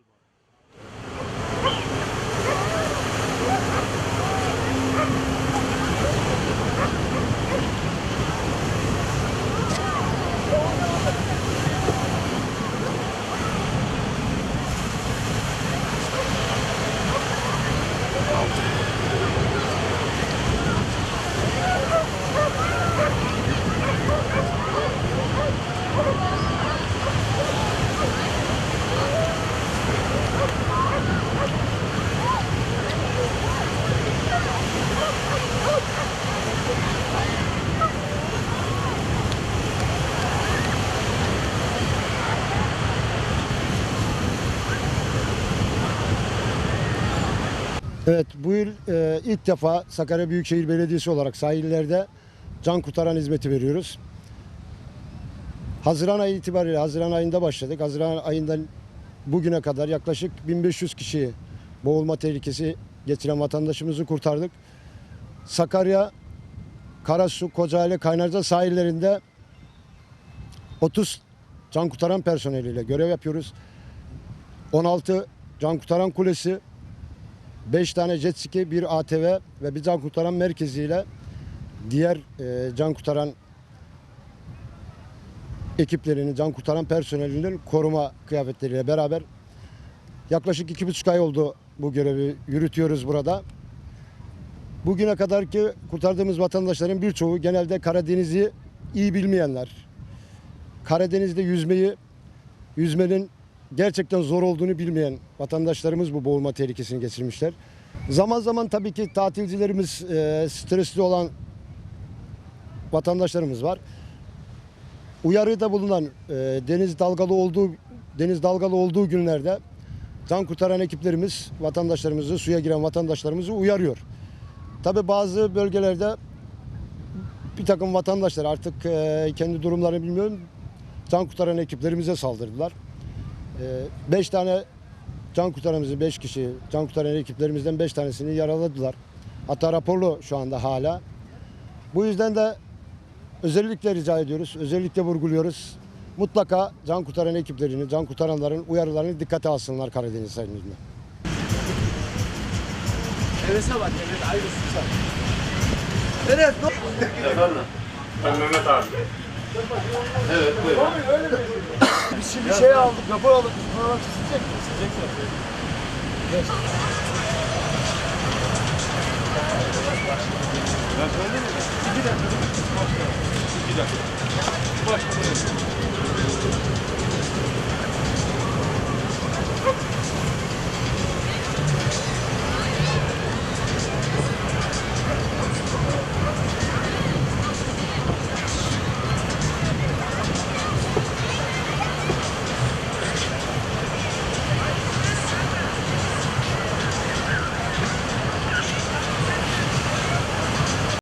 Alvar. Evet bu yıl e, ilk defa Sakarya Büyükşehir Belediyesi olarak sahillerde can kurtaran hizmeti veriyoruz. Haziran ayı itibariyle Haziran ayında başladık. Haziran ayından bugüne kadar yaklaşık 1500 kişiyi boğulma tehlikesi getiren vatandaşımızı kurtardık. Sakarya, Karasu, Kocaeli, Kaynarca sahillerinde 30 can kurtaran personeliyle görev yapıyoruz. 16 can kurtaran kulesi, 5 tane jet ski, bir ATV ve bir can kurtaran merkeziyle diğer e, can kurtaran ekiplerinin, can kurtaran personelinin koruma kıyafetleriyle beraber yaklaşık iki buçuk ay oldu bu görevi yürütüyoruz burada. Bugüne kadarki kurtardığımız vatandaşların birçoğu genelde Karadeniz'i iyi bilmeyenler. Karadeniz'de yüzmeyi, yüzmenin gerçekten zor olduğunu bilmeyen vatandaşlarımız bu boğulma tehlikesini geçirmişler. Zaman zaman tabii ki tatilcilerimiz, e, stresli olan vatandaşlarımız var. Uyarıda bulunan e, deniz dalgalı olduğu deniz dalgalı olduğu günlerde can kurtaran ekiplerimiz vatandaşlarımızı suya giren vatandaşlarımızı uyarıyor. Tabii bazı bölgelerde bir takım vatandaşlar artık e, kendi durumlarını bilmiyorum can kurtaran ekiplerimize saldırdılar. 5 tane can kurtaranımızı 5 kişi can kurtaran ekiplerimizden 5 tanesini yaraladılar. Hatta raporlu şu anda hala. Bu yüzden de özellikle rica ediyoruz, özellikle vurguluyoruz. Mutlaka can kurtaran ekiplerini, can kurtaranların uyarılarını dikkate alsınlar Karadeniz sahilinde. Enes'e bak Enes ayrısın sen. Enes ne Efendim? Ben Mehmet abi. Evet, buyurun. Şimdi şey aldık, rapor aldık. Biz Buralar çizilecek mi? Çizilecek Ben söyleyeyim mi? İki dakika. İki dakika. Başla.